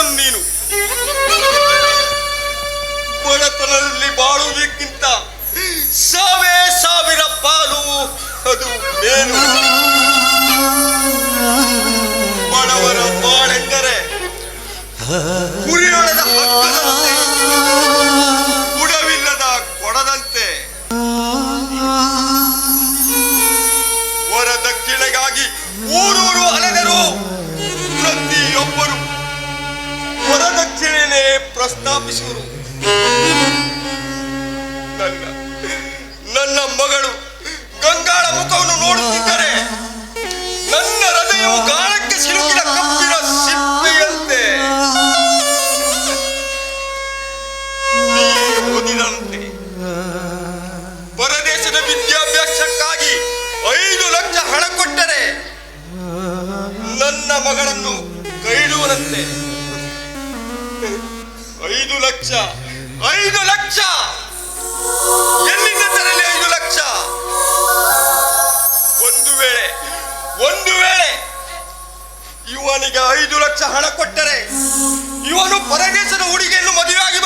ಬಡವನು ನೀನು. ಬಡತನದಲ್ಲಿ ಬಾಳುವುದಕ್ಕಿಂತ ಸಾವಿರ ಸಾವಿರ ಪಾಲು ಅದು ಏನು ಬಡವರ ಬಾಳೆಂದರೆ ಕುರಿಯೊಳದ ಹಕ್ಕದಂತೆ ಪ್ರಸ್ತಾಪಿಸುವರು. ನನ್ನ ಮಗಳು ಗಂಗಾಳ ಮುಖವನ್ನು ನೋಡುತ್ತಿದ್ದರೆ ನನ್ನ ಹೃದಯವು ಗಾಳಕ್ಕೆ ಸಿಲುಕಿದ ಕಪ್ಪಿನ ಸಿಪ್ಪೆಯಂತೆ. ಓದಿದಂತೆ ಪರದೇಶದ ವಿದ್ಯಾಭ್ಯಾಸಕ್ಕಾಗಿ ಐದು ಲಕ್ಷ ಹಣ ಕೊಟ್ಟರೆ ನನ್ನ ಮಗಳನ್ನು ಕೈಡುವನಂತೆ ಐದು ಲಕ್ಷ ಐದು ಲಕ್ಷ. ಎಲ್ಲಿಂದ ತರಲಿ ಐದು ಲಕ್ಷ? ಒಂದು ವೇಳೆ ಒಂದು ವೇಳೆ ಇವನಿಗೆ ಐದು ಲಕ್ಷ ಹಣ ಕೊಟ್ಟರೆ ಇವನು ಪರದೇಶದ ಹುಡುಗಿಯನ್ನು ಮದುವೆಯಾಗಿ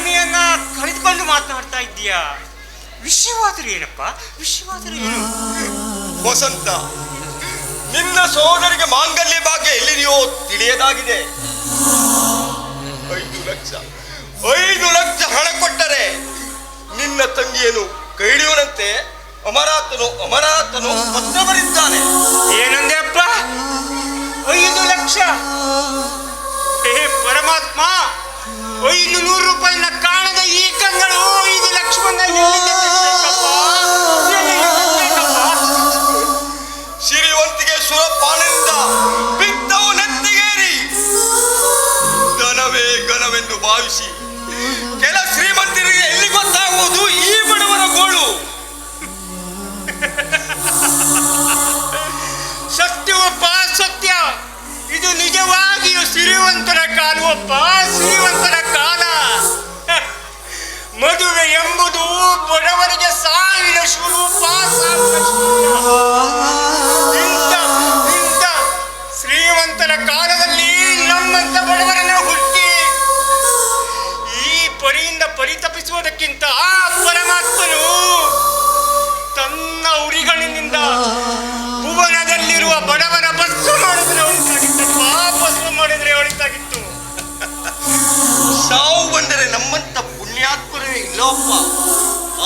ತಾಳ್ಮೆಯನ್ನ ಕಳೆದುಕೊಂಡು ಮಾತನಾಡ್ತಾ ಇದ್ದೀಯಾ? ವಿಷಯವಾದರೂ ಏನಪ್ಪ? ವಿಷಯವಾದರೂ ಏನು? ವಸಂತ ನಿನ್ನ ಸೋದರಿಗೆ ಮಾಂಗಲ್ಯ ಭಾಗ್ಯ ಎಲ್ಲಿದೆಯೋ ತಿಳಿಯದಾಗಿದೆ. ಐದು ಲಕ್ಷ ಐದು ಲಕ್ಷ ಹಣ ಕೊಟ್ಟರೆ ನಿನ್ನ ತಂಗಿಯನ್ನು ಕೈಡಿಯೋನಂತೆ ಅಮರಾತನು ಅಮರಾತನು ಪತ್ರ ಬರೆದಿದ್ದಾನೆ ಏನಂದೆ ಅಪ್ಪ? ಐದು ಲಕ್ಷ? ಏ ಪರಮಾತ್ಮ! ಐದು ನೂರು ರೂಪಾಯಿನ ಕಾಣದ ಈ ಕಂಗಳು, ಐದು ತೆಗ್ಬೇಕಪ್ಪ? ಸಿರಿವಂತಿಗೆ ಸುರಪಾಲಿಂದ ಬಿದ್ದವು ನೆತ್ತಿಗೇರಿ ಧನವೇ ಘನವೆಂದು ಭಾವಿಸಿ ಕೆಲ ಶ್ರೀಮಂತರಿಗೆ ಎಲ್ಲಿ ಗೊತ್ತಾಗುವುದು ಈ ಬಡವರ ಗೋಳು ಸತ್ಯವಪ್ಪ ಸತ್ಯ ಇದು ನಿಜವಾಗಿಯೂ ಸಿರಿವಂತರ ಕಾಲವಪ್ಪ ಸಿರಿವಂತರ ಕಾಲ ಹ. ಮದುವೆ ಎಂಬುದು ಬಡವರಿಗೆ ಸಾವಿನ ಸ್ವರೂಪ ಶ್ರೀಮಂತರ ಕಾಲದಲ್ಲಿ ನಮ್ಮಂತ ಬಡವರನ್ನು ಹುಟ್ಟಿ ಈ ಪರಿಯಿಂದ ಪರಿತಪಿಸುವುದಕ್ಕಿಂತ ಆ ಪರಮಾತ್ಮನು ತನ್ನ ಉರಿಗಳಿನಿಂದ ಭುವನದಲ್ಲಿರುವ ಬಡವರ ಬಸ್ಸು ಮಾಡಿದ್ರೆ ಒಳಿತಾಗಿತ್ತಪ್ಪ ಬಸ್ಸು ಮಾಡಿದ್ರೆ ಒಳಿತಾಗಿತ್ತು ಸಾವು ಪುಣ್ಯಾತ್ಮರೇ ಇಲ್ಲಪ್ಪ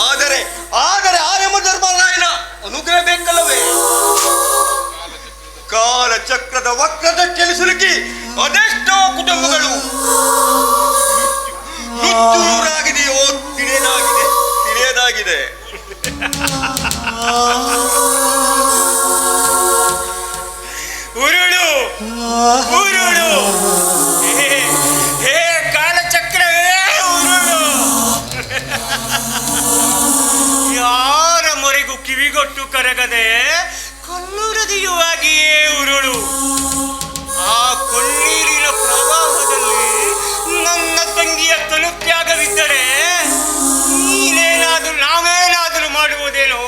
ಆದರೆ ಆದರೆ ಆ ಯಮ ಧರ್ಮರಾಯನ ಅನುಗ್ರಹ ಬೇಕಲ್ಲವೇ ಕಾಲಚಕ್ರದ ವಕ್ರದ ಸಿಲುಕಿ ಅದೆಷ್ಟೋ ಕುಟುಂಬಗಳು ಆಗಿದೆಯೋ ತಿಳಿಯದಾಗಿದೆ ತಿಳಿಯದಾಗಿದೆ ಉರುಳು ಉರುಳು ಕರಗದೆ ಹೃದಯವಾಗಿಯೇ ಉರುಳು. ಆ ಕೊಳ್ಳೀರಿನ ಪ್ರವಾಹದಲ್ಲಿ ನನ್ನ ತಂಗಿಯ ತಲುಪ್ಯಾಗವಿದ್ದರೆ ನೀನೇನಾದರೂ ನಾವೇನಾದರೂ ಮಾಡುವುದೇನೋ,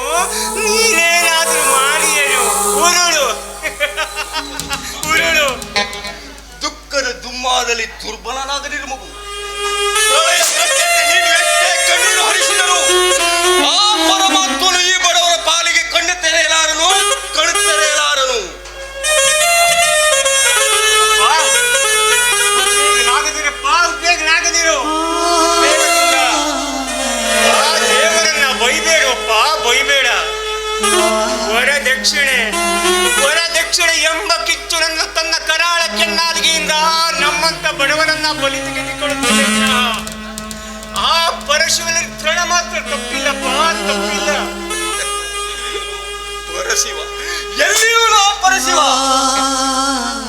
ನೀನೇನಾದರೂ ಮಾಡಿಯೇನು. ಉರುಳು. ಉರುಳು. ದುಃಖದ ದುಮ್ಮಾದಲ್ಲಿ ದುರ್ಬಲನಾಗಲಿ ಮಗು. ಕಣ್ಣೀರು ಹರಿಸಿದರು ಆ ಪರಮಾತ್ಮನು ನಮ್ಮಂತ ಬಡವರನ್ನ ಬಲಿ ತೆಗೆದುಕೊಳ್ಳುತ್ತದೆ. ಆ ಪರಶಿವನ ತೃಣ ಮಾತ್ರ ತಪ್ಪಿಲ್ಲಪ್ಪ ತಪ್ಪಿಲ್ಲ. ಪರಶಿವ, ಎಲ್ಲಿಯೂ ನಾ ಪರಶಿವ?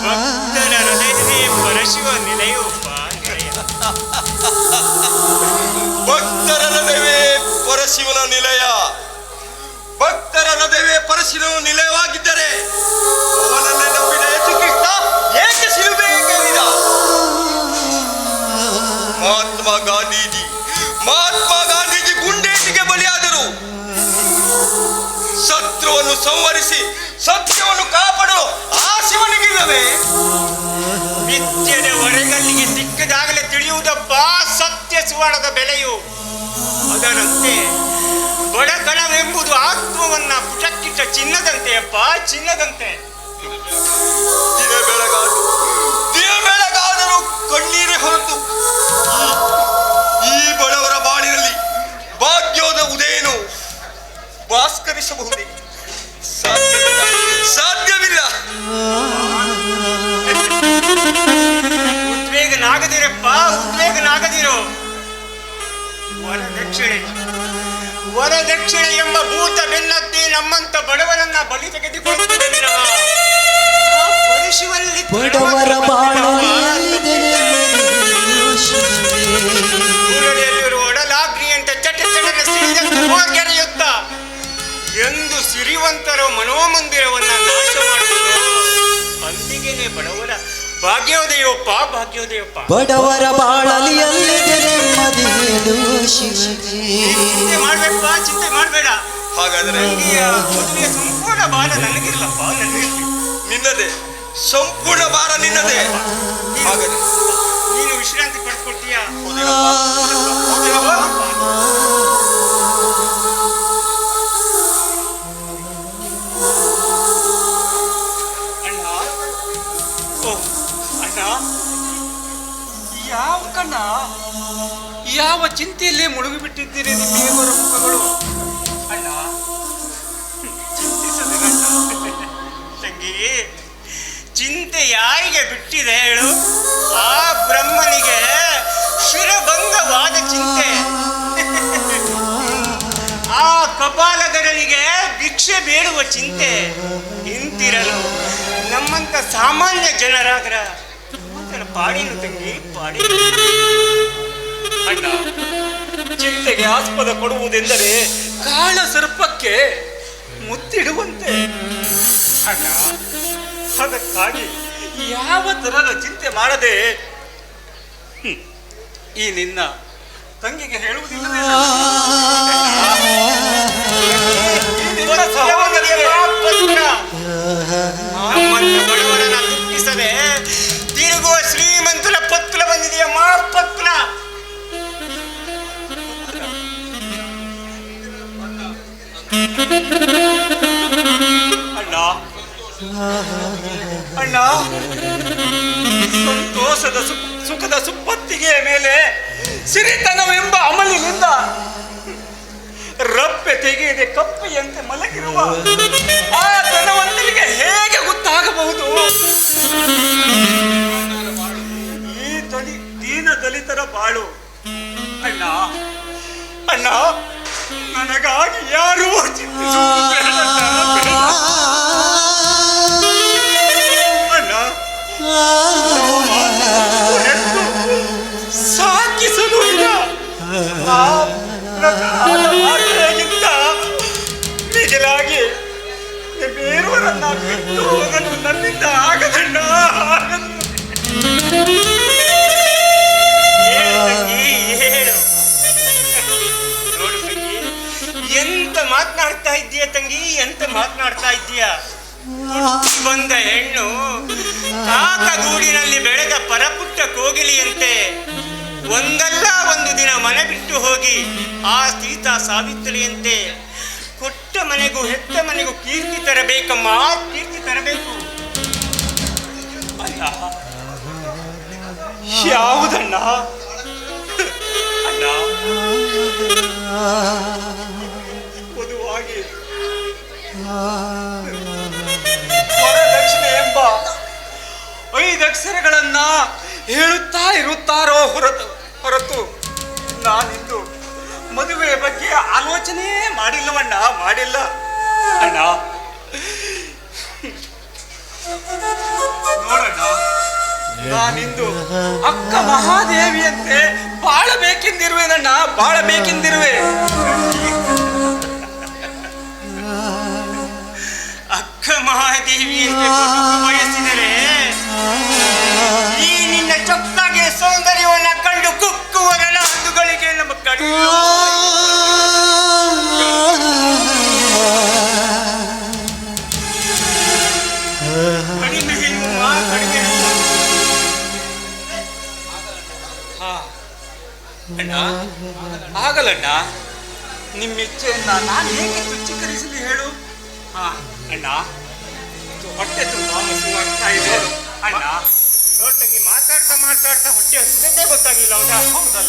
ಭಕ್ತರ ಹೃದಯವೇ ಪರಶಿವ ನಿಲಯವಪ್ಪ ನಿಲಯ ಭಕ್ತರ ಹೃದಯವೇ ಪರಶಿವನ ನಿಲಯ. ಭಕ್ತರ ಹೃದಯವೇ ಪರಶಿವನ ನಿಲಯವಾಗಿದ್ದರೆ ಅವನನ್ನೇ ನಂಬಿದ ಯೇಸು ಕ್ರಿಸ್ತ ಏಕೆ ಮಹಾತ್ಮ ಗಾಂಧೀಜಿ ಗುಂಡೇಟಿಗೆ ಬಲಿಯಾದರು. ಶತ್ರುವನ್ನು ಸಂವರಿಸಿ ಸತ್ಯವನ್ನು ಕಾಪಾಡಲು ಆ ಶಿವನಿಗಿಲ್ಲವೇ ವಿದ್ಯೆಯ ಸಿಕ್ಕದಾಗಲೇ ಸಿಕ್ಕಿದಾಗಲೇ ತಿಳಿಯುವುದಪ್ಪ ಸತ್ಯ ಸುವರ್ಣದ ಬೆಲೆಯು. ಅದರಂತೆ ಬಡತನವೆಂಬುದು ಆತ್ಮವನ್ನ ಪುಟಕ್ಕಿಟ್ಟ ಚಿನ್ನದಂತೆ ದಿನ ಬೆಳಗಾದರೂ ಕಣ್ಣೀರೇ ಹೊರತು. ಈ ಬಡವರ ವರದಕ್ಷಿಣೆ ಎಂಬ ಭೂತ ಬೆನ್ನತ್ತಿ ನಮ್ಮಂತ ಬಡವರನ್ನ ಬಲಿ ತೆಗೆದುಕೊಂಡು ಬಡವರ ಬಾಳ ಊರಲ್ಲಿರುವ ಒಡಲಾಗ್ನಿಯಂತೆ ಚಟ ಚಟನೆ ಸಿಡಿದಂತೆ ಹೋರ್ಗೆರೆಯುತ್ತ ಎಂದು ಸಿರಿವಂತರ ಮನೋಮಂದಿರವನ್ನ ನಾಶ ಮಾಡುವುದು ಅಂದಿಗೆನೆ ಬಡವರ ಭಾಗ್ಯೋದಯಪ್ಪ ಭಾಗ್ಯೋದಯಪ್ಪ. ಬಡವರ ಬಾಳಲಿ ಶಿವನೇ ಚಿಂತೆ ಮಾಡ್ಬೇಕಪ್ಪ ಚಿಂತೆ ಮಾಡಬೇಡ. ಹಾಗಾದ್ರೆ ಸಂಪೂರ್ಣ ಬಾಲ ನನಗಿಲ್ಲಪ್ಪ ನನಗಿರ್ಲಿ ನಿನ್ನದೇ ಸಂಪೂರ್ಣ ಭಾರ ನಿನ್ನದೇ. ಹಾಗಾದರೆ ನೀನು ವಿಶ್ರಾಂತಿ ಪಡ್ಕೊಳ್ತೀಯಾ? ಕಣ್ಣ, ಯಾವ ಚಿಂತೆಯಲ್ಲೇ ಮುಳುಗಿಬಿಟ್ಟಿದ್ದೀರಿ ನಿಮ್ಮಿಬ್ಬರ ಮುಖಗಳು? ಅಣ್ಣ, ಚಿಂತಿಸದೆ ತಂಗಿ ಚಿಂತೆ ಯಾರಿಗೆ ಬಿಟ್ಟಿದೆ ಹೇಳು? ಆ ಬ್ರಹ್ಮನಿಗೆ ಶಿರಭಂಗವಾದ ಚಿಂತೆ. ಆ ಕಪಾಲಗರನಿಗೆ ಭಿಕ್ಷೆ ಬೇಡುವ ಚಿಂತೆ. ಇಂತಿರಲು ನಮ್ಮಂತ ಸಾಮಾನ್ಯ ನಮ್ಮಂತರ ಪಾಡಿನು ತಂಗಿ ಪಾಡಿ. ಅಣ್ಣ ಚಿಂತೆಗೆ ಆಸ್ಪದ ಕೊಡುವುದೆಂದರೆ ಕಾಳ ಸರ್ಪಕ್ಕೆ ಮುತ್ತಿಡುವಂತೆ. ಅಣ್ಣ ಅದಕ್ಕಾಗಿ ಯಾವ ತರದ ಚಿಂತೆ ಮಾಡದೆ ಈ ನಿನ್ನ ತಂಗಿಗೆ ಹೇಳುವುದಿಲ್ಲ ಬಂದಿದೆಯ ಅಣ್ಣ. ಅಣ್ಣ. ಸಂತೋಷದ ಸುಖದ ಸುಪ್ಪತ್ತಿಗೆಯ ಮೇಲೆ ಸಿರಿತನವೆಂಬ ಅಮಲಿನಿಂದ ರಪ್ಪೆ ತೆಗೆಯದೆ ಕಪ್ಪೆಯಂತೆ ಮಲಗಿರುವ ಆ ಧನವಂತನಿಗೆ ಹೇಗೆ ಗೊತ್ತಾಗಬಹುದು? ದಲಿತರ ಬಾಳು. ಅಣ್ಣ ಅಣ್ಣ ನನಗಾಗಿ ಯಾರು. ಅಣ್ಣ ಸಾಕಿಸಲು ಮಿಗಿಲಾಗಿ ಬೇರೆಯವರನ್ನ ಬಿಟ್ಟು ಹೋಗಲು ನನ್ನಿಂದ ಆಗದಣ್ಣ. ಮಾತನಾಡ್ತಾ ಇದ್ದೀಯ ತಂಗಿ? ಎಂತ ಮಾತನಾಡ್ತಾ ಇದ್ದೀಯ? ಬಂದ ಹೆಣ್ಣು ಕಾಕಗೂಡಿನಲ್ಲಿ ಬೆಳೆದ ಪರಪುಟ್ಟ ಕೋಗಿಲಿಯಂತೆ ಒಂದಲ್ಲ ಒಂದು ದಿನ ಮನೆ ಬಿಟ್ಟು ಹೋಗಿ ಆ ಸೀತಾ ಸಾವಿತ್ರಿಯಂತೆ ಕೊಟ್ಟ ಮನೆಗೂ ಹೆತ್ತ ಮನೆಗೂ ಕೀರ್ತಿ ತರಬೇಕಮ್ಮ, ಕೀರ್ತಿ ತರಬೇಕು. ಯಾವುದಣ್ಣ? ಅಕ್ಷರಗಳನ್ನ ಹೇಳುತ್ತಾ ಇರುತ್ತಾರೋ ಹೊರತು ಹೊರತು ನಾನಿಂದು ಮದುವೆ ಬಗ್ಗೆ ಆಲೋಚನೆ ಮಾಡಿಲ್ಲವಣ್ಣ, ಮಾಡಿಲ್ಲ. ಅಣ್ಣ. ನೋಡಣ್ಣ, ನಾನಿಂದು ಅಕ್ಕ ಮಹಾದೇವಿಯಂತೆ ಬಾಳಬೇಕೆಂದಿರುವೆನಣ್ಣ, ಬಾಳಬೇಕೆಂದಿರುವೆ. ಅಕ್ಕ ಮಹಾದೇವಿಯಂತೆ ಬದುಕು ಬಯಸಿದರೆ ಸೌಂದರ್ಯವನ್ನು ಕಂಡು ಕುಕ್ಕುವರನ ಹಂದುಗಳಿಗೆ ನಮ್ಮ ಕಡಿಯೋ ಆಗಲಣ್ಣ ನಿಮ್ಮ ಇಚ್ಛೆಯನ್ನ ನಾನು ಹೇಗೆ ತುಚ್ಛೀಕರಿಸಲಿ ಹೇಳು. ಹಾ, ಅಣ್ಣ ಹೊಟ್ಟೆ ತುಂಬ ಹಸು ಇದೆ. ಅಣ್ಣ ನೋಡ್ತಾಗಿ ಮಾತಾಡ್ತಾ ಮಾತಾಡ್ತಾ ಹೊಟ್ಟೆ ಹಸಿದದ್ದೇ ಗೊತ್ತಾಗಿಲ್ಲ ಹೌದಾ?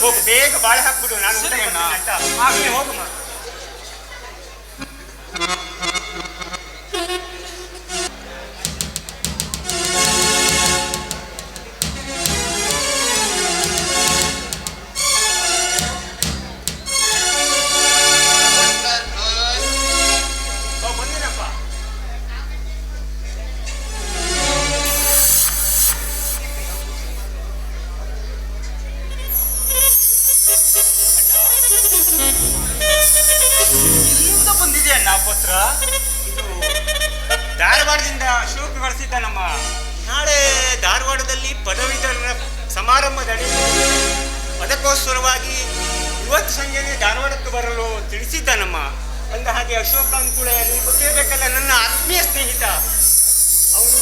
ಹೋಗು ಬೇಗ ಬಾಳೆ ಹಾಕ್ಬಿಡು ನಾನು ಊಟ ಮಾಡ್ತೀನಿ ಹೋಗು ಮಾ. ಪತ್ರ? ಧಾರವಾಡದಿಂದ ಅಶೋಕ್ ಕಳಿಸಿದ್ದ ನಮ್ಮ ನಾಳೆ ಧಾರವಾಡದಲ್ಲಿ ಪದವೀಧರರ ಸಮಾರಂಭದಲ್ಲಿ ಅದಕ್ಕೋಸ್ಕರವಾಗಿ ಇವತ್ತು ಸಂಜೆನೆ ಧಾರವಾಡಕ್ಕೆ ಬರಲು ತಿಳಿಸಿದ್ದ ನಮ್ಮ ಅಂದ ಹಾಗೆ ಅಶೋಕ ಅನುಕೂಲ ಗೊತ್ತೇ ಗೊತ್ತಿರಬೇಕಲ್ಲ ನನ್ನ ಆತ್ಮೀಯ ಸ್ನೇಹಿತ. ಅವನು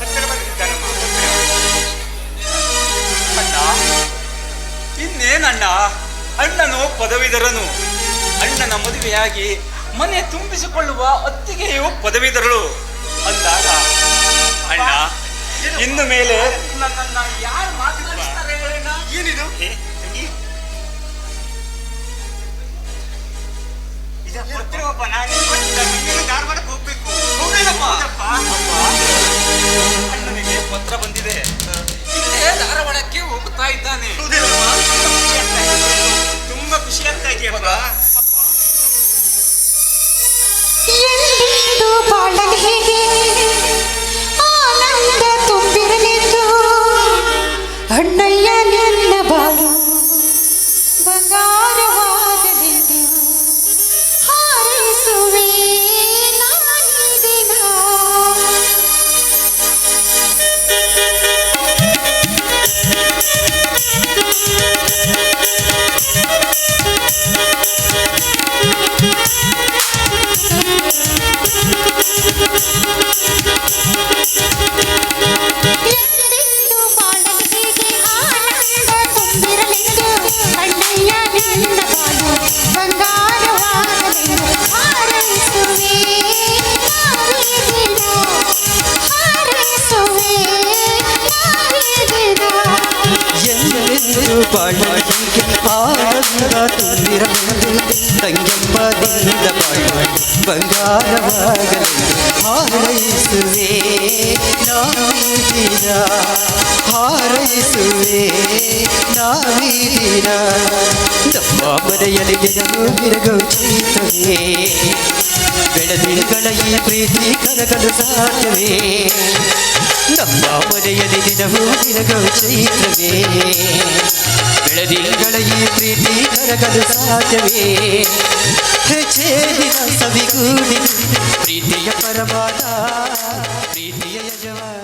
ಹತ್ತಿರ ಬಂದಿದ್ದ ನಮ್ಮ ಅಣ್ಣ. ಇನ್ನೇನಣ್ಣ? ಅಣ್ಣನು ಪದವೀಧರನು. ಅಣ್ಣನ ಮದುವೆಯಾಗಿ ಮನೆ ತುಂಬಿಸಿಕೊಳ್ಳುವ ಅತ್ತಿಗೆಯು ಪದವೀಧರಳು ಅಂದಾಗ ಅಣ್ಣ ಇನ್ನು ಮೇಲೆ ನನ್ನನ್ನ ಯಾರು ಮಾತನಾಡಿಸ್ತಾರೆ? ಏನಿದು? ನಾನು ಧಾರವಾಡಕ್ಕೆ ಹೋಗ್ಬೇಕು. ಹೋಗ್ಲಿಲ್ಲಪ್ಪ. ಅಣ್ಣನಿಗೆ ಪತ್ರ ಬಂದಿದೆ. ಎಂದೆಂದು ಬಾಳಲು ಹೇಗೆ ಆನಂದ ತುಂಬಿರಲೆಂದು ಅಣ್ಣಯ್ಯ ನಿನ್ನ ನಾವಿದಿನ ಹಾರೈಸುವೆ ನಾವಿದಿನ ನಮ್ಮ ಮನೆಯಲ್ಲಿ ದಿನವೂ ಬಿರಗು ಚೈತವೇ ಬೆಳದಿಂಗಳ ಈ ಪ್ರೀತಿ ಕರಗಲು ಸಾಧ್ಯವೇ. ನಮ್ಮ ಮನೆಯಲ್ಲಿ ದಿನವೂ ದಿನಗಳು ಚೈತ್ರವೇ ಬೆಳದಿಂಗಳ ಈ ಪ್ರೀತಿ ಕರಗಲು ಸಾಧ್ಯವೇ. ಹೆಚೇದಿನ ಸವಿಗೂಡಿ ಪ್ರೀತಿಯ ಪರಮಾನ ಪ್ರೀತಿಯ ಯಜಮಾನ.